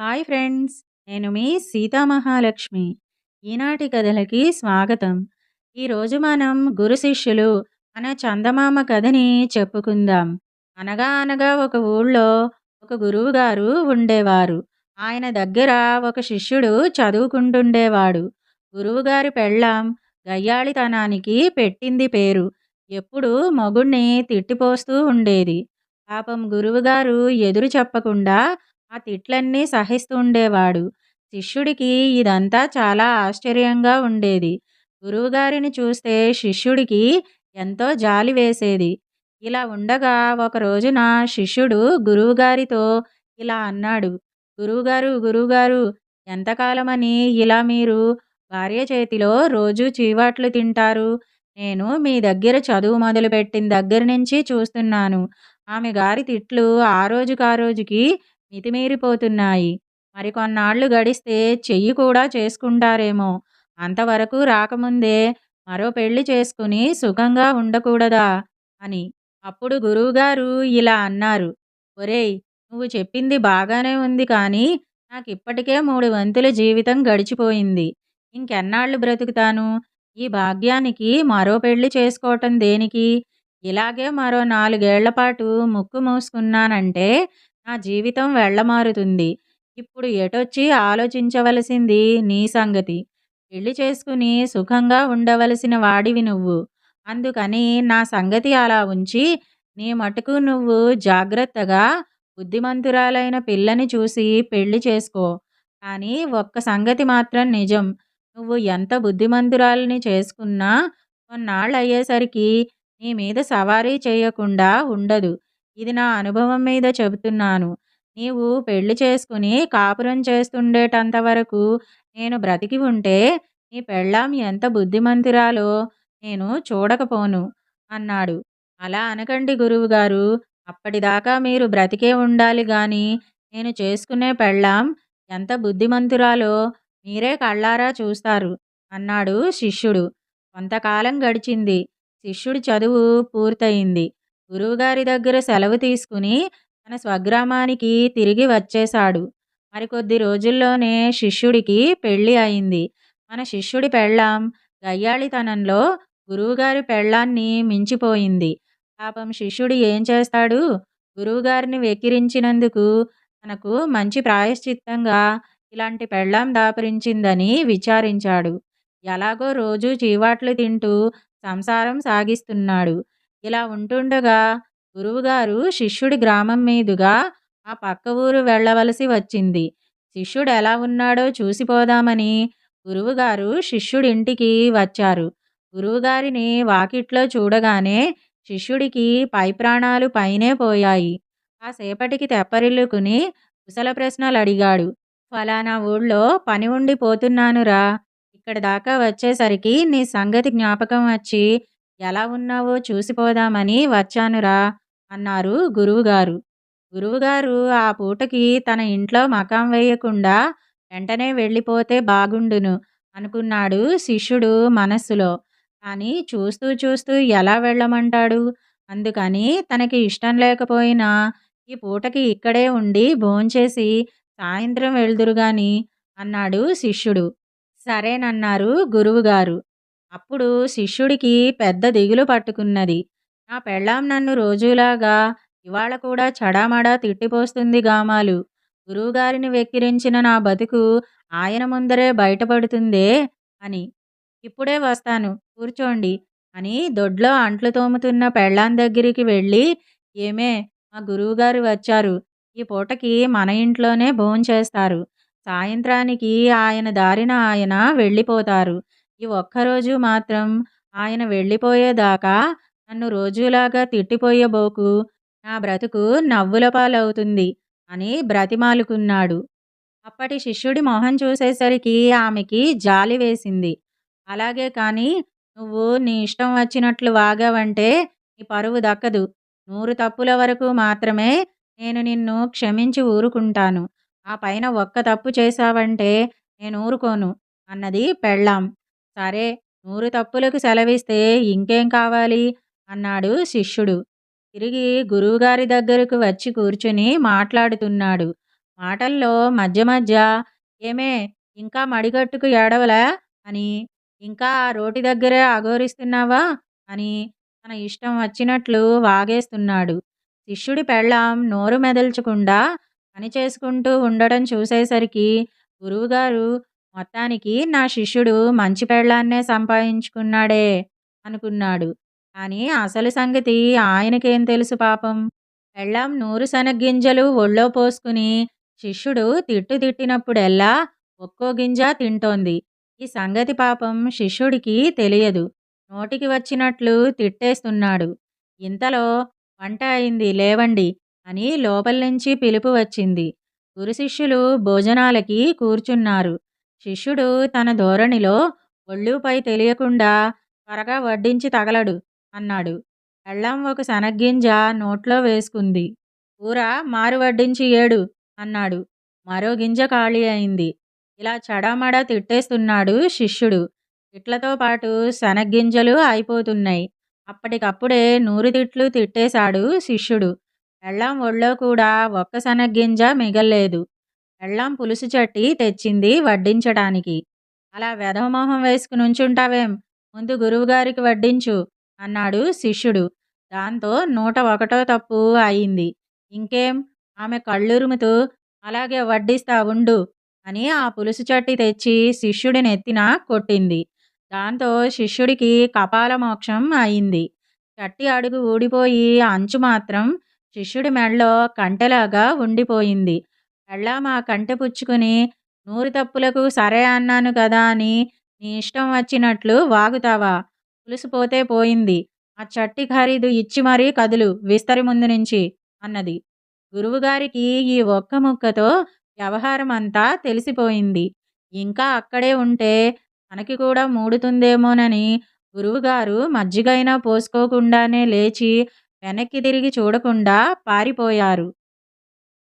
Hi friends నేను మీ సీతామహాలక్ష్మి. ఈనాటి కథలకి స్వాగతం. ఈరోజు మనం గురు శిష్యులు అనే చందమామ కథని చెప్పుకుందాం. అనగా అనగా ఒక ఊళ్ళో ఒక గురువు గారు ఉండేవారు. ఆయన దగ్గర ఒక శిష్యుడు చదువుకుంటుండేవాడు. గురువుగారి పెళ్ళాం గయ్యాళితనానికి పెట్టింది పేరు. ఎప్పుడు మగుణ్ణి తిట్టిపోస్తూ ఉండేది. పాపం గురువుగారు ఎదురు చెప్పకుండా ఆ తిట్లన్నీ సహిస్తూ ఉండేవాడు. శిష్యుడికి ఇదంతా చాలా ఆశ్చర్యంగా ఉండేది. గురువుగారిని చూస్తే శిష్యుడికి ఎంతో జాలి వేసేది. ఇలా ఉండగా ఒక రోజున శిష్యుడు గురువుగారితో ఇలా అన్నాడు. గురువుగారు గురువుగారు ఎంతకాలమని ఇలా మీరు భార్య చేతిలో రోజు చీవాట్లు తింటారు? నేను మీ దగ్గర చదువు మొదలుపెట్టిన దగ్గర నుంచి చూస్తున్నాను. ఆమె గారి తిట్లు ఆ రోజుకి ఆ రోజుకి మితిమీరిపోతున్నాయి. మరికొన్నాళ్ళు గడిస్తే చెయ్యి కూడా చేసుకుంటారేమో. అంతవరకు రాకముందే మరో పెళ్ళి చేసుకుని సుఖంగా ఉండకూడదా? అని. అప్పుడు గురువుగారు ఇలా అన్నారు. ఒరేయ్ నువ్వు చెప్పింది బాగానే ఉంది కానీ నాకు ఇప్పటికే మూడు వంతుల జీవితం గడిచిపోయింది. ఇంకెన్నాళ్ళు బ్రతుకుతాను? ఈ భాగ్యానికి మరో పెళ్ళి చేసుకోవటం దేనికి? ఇలాగే మరో నాలుగేళ్ళ పాటు ముక్కు మూసుకున్నానంటే నా జీవితం వెళ్ళమారుతుంది ఇప్పుడు ఎటొచ్చి ఆలోచించవలసింది నీ సంగతి. పెళ్ళి చేసుకుని సుఖంగా ఉండవలసిన వాడివి నువ్వు. అందుకని నా సంగతి అలా ఉంచి నీ మటుకు నువ్వు జాగ్రత్తగా బుద్ధిమంతురాలైన పిల్లని చూసి పెళ్ళి చేసుకో. కానీ ఒక్క సంగతి మాత్రం నిజం. నువ్వు ఎంత బుద్ధిమంతురాలని చేసుకున్నా కొన్నాళ్ళు అయ్యేసరికి నీ మీద సవారీ చేయకుండా ఉండదు. ఇది నా అనుభవం మీద చెబుతున్నాను. నీవు పెళ్ళి చేసుకుని కాపురం చేస్తుండేటంత వరకు నేను బ్రతికి ఉంటే నీ పెళ్ళాం ఎంత బుద్ధిమంతురాలో నేను చూడకపోను అన్నాడు. అలా అనకండి గురువుగారు అప్పటిదాకా మీరు బ్రతికే ఉండాలి గాని నేను చేసుకునే పెళ్ళాం ఎంత బుద్ధిమంతురాలో మీరే కళ్ళారా చూస్తారు అన్నాడు శిష్యుడు. కొంతకాలం గడిచింది. శిష్యుడి చదువు పూర్తయింది. గురువుగారి దగ్గర సెలవు తీసుకుని తన స్వగ్రామానికి తిరిగి వచ్చేశాడు. మరికొద్ది రోజుల్లోనే శిష్యుడికి పెళ్ళి అయింది. మన శిష్యుడి పెళ్ళాం గయ్యాళితనంలో గురువుగారి పెళ్ళాన్ని మించిపోయింది. పాపం శిష్యుడు ఏం చేస్తాడు? గురువుగారిని వెక్కిరించినందుకు తనకు మంచి ప్రాయశ్చిత్తంగా ఇలాంటి పెళ్ళాం దాపరించిందని విచారించాడు. ఎలాగో రోజు చీవాట్లు తింటూ సంసారం సాగిస్తున్నాడు. ఇలా ఉంటుండగా గురువుగారు శిష్యుడి గ్రామం మీదుగా ఆ పక్క ఊరు వెళ్ళవలసి వచ్చింది. శిష్యుడు ఎలా ఉన్నాడో చూసిపోదామని గురువుగారు శిష్యుడింటికి వచ్చారు. గురువుగారిని వాకిట్లో చూడగానే శిష్యుడికి పై ప్రాణాలు పైనే పోయాయి. కాసేపటికి తెప్పరిల్లుకుని కుశల ప్రశ్నలు అడిగాడు ఫలానా ఊళ్ళో పని ఉండి పోతున్నానురా ఇక్కడ దాకా వచ్చేసరికి నీ సంగతి జ్ఞాపకం వచ్చి ఎలా ఉన్నావో చూసిపోదామని వచ్చానురా అన్నారు గురువుగారు. గురువుగారు ఆ పూటకి తన ఇంట్లో మకాం వేయకుండా వెంటనే వెళ్ళిపోతే బాగుండును అనుకున్నాడు శిష్యుడు మనస్సులో. కానీ చూస్తూ చూస్తూ ఎలా వెళ్ళమంటాడు? అందుకని తనకి ఇష్టం లేకపోయినా ఈ పూటకి ఇక్కడే ఉండి భోంచేసి సాయంత్రం వెళ్దురుగాని అన్నాడు శిష్యుడు. సరేనన్నారు గురువుగారు. అప్పుడు శిష్యుడికి పెద్ద దిగులు పట్టుకున్నది. నా పెళ్ళాం నన్ను రోజులాగా ఇవాళ కూడా చడామడా తిట్టిపోస్తుంది గామాలు. గురువుగారిని వెక్కిరించిన నా బతుకు ఆయన ముందరే బయటపడుతుందే అని. ఇప్పుడే వస్తాను కూర్చోండి అని దొడ్లో అంట్లు తోముతున్న పెళ్ళాం దగ్గరికి వెళ్ళి ఏమే మా గురువుగారు వచ్చారు. ఈ పూటకి మన ఇంట్లోనే భోంచేస్తారు. సాయంత్రానికి ఆయన దారిన ఆయన వెళ్ళిపోతారు. ఈ ఒక్కరోజు మాత్రం ఆయన వెళ్ళిపోయేదాకా నన్ను రోజులాగా తిట్టిపోయబోకు. నా బ్రతుకు నవ్వుల పాలవుతుంది అని బ్రతిమాలుకున్నాడు. అప్పటి శిష్యుడి మొహం చూసేసరికి ఆమెకి జాలి వేసింది. అలాగే కానీ నువ్వు నీ ఇష్టం వచ్చినట్లు వాగావంటే నీ పరువు దక్కదు. నూరు తప్పుల వరకు మాత్రమే నేను నిన్ను క్షమించి ఊరుకుంటాను. ఆ పైన ఒక్క తప్పు చేశావంటే నేను ఊరుకోను. అన్నది పెళ్ళాం. సరే నూరు తప్పులకు సెలవిస్తే ఇంకేం కావాలి? అన్నాడు శిష్యుడు. తిరిగి గురువుగారి దగ్గరకు వచ్చి కూర్చుని మాట్లాడుతున్నాడు. మాటల్లో మధ్య మధ్య ఏమే ఇంకా మడిగట్టుకు ఏడవలా? అని ఇంకా ఆ రోటి దగ్గరే అఘోరిస్తున్నావా అని తన ఇష్టం వచ్చినట్లు వాగేస్తున్నాడు. శిష్యుడి పెళ్ళాం నోరు మెదల్చకుండా పని చేసుకుంటూ ఉండడం చూసేసరికి గురువుగారు మొత్తానికి నా శిష్యుడు మంచి పెళ్ళాన్నే సంపాదించుకున్నాడే అనుకున్నాడు. కానీ అసలు సంగతి ఆయనకేం తెలుసు పాపం? పెళ్ళాం నూరు శనగ్గింజలు ఒళ్ళో పోసుకుని శిష్యుడు తిట్టు తిట్టినప్పుడెల్లా ఒక్కో గింజ తింటోంది. ఈ సంగతి పాపం శిష్యుడికి తెలియదు. నోటికి వచ్చినట్లు తిట్టేస్తున్నాడు. ఇంతలో వంట అయింది లేవండి అని లోపల నుంచి పిలుపు వచ్చింది. గురు శిష్యులు భోజనాలకి కూర్చున్నారు. శిష్యుడు తన ధోరణిలో ఒళ్ళుపై తెలియకుండా త్వరగా వడ్డించి తగలడు అన్నాడు. పెళ్ళం ఒక శనగ్గింజ నోట్లో వేసుకుంది. కూర మారు వడ్డించి ఏడు అన్నాడు. మరో గింజ ఖాళీ అయింది. ఇలా చడమడ తిట్టేస్తున్నాడు శిష్యుడు. తిట్లతో పాటు శనగ్గింజలు అయిపోతున్నాయి. అప్పటికప్పుడే నూరు తిట్లు తిట్టేశాడు శిష్యుడు. ఎళ్ళం ఒళ్ళో కూడా ఒక్క శనగ్గింజ మిగల్లేదు. పెళ్ళాం పులుసు చట్టి తెచ్చింది వడ్డించడానికి. అలా వెధవమోహం వేసుకుని ఉంచుంటావేం ముందు గురువుగారికి వడ్డించు అన్నాడు శిష్యుడు. దాంతో నూట ఒకటో తప్పు అయింది. ఇంకేం? ఆమె కళ్ళురుముతూ అలాగే వడ్డిస్తా ఉండు అని ఆ పులుసు చట్టి తెచ్చి శిష్యుడి నెత్తిన కొట్టింది. దాంతో శిష్యుడికి కపాల మోక్షం అయింది. చట్టి అడుగు ఊడిపోయి అంచు మాత్రం శిష్యుడి మెడలో కంటెలాగా ఉండిపోయింది. పెళ్ళాం మా కంటె పుచ్చుకుని నూరు తప్పులకు సరే అన్నాను కదా అని నీ ఇష్టం వచ్చినట్లు వాగుతావా? పులుసుపోతే పోయింది. ఆ చట్టి ఖరీదు ఇచ్చి మరీ కదులు విస్తరి ముందు నుంచి అన్నది. గురువుగారికి ఈ ఒక్క ముక్కతో వ్యవహారం అంతా తెలిసిపోయింది. ఇంకా అక్కడే ఉంటే తనకి కూడా మూడుతుందేమోనని గురువుగారు మజ్జిగైనా పోసుకోకుండానే లేచి వెనక్కి తిరిగి చూడకుండా పారిపోయారు.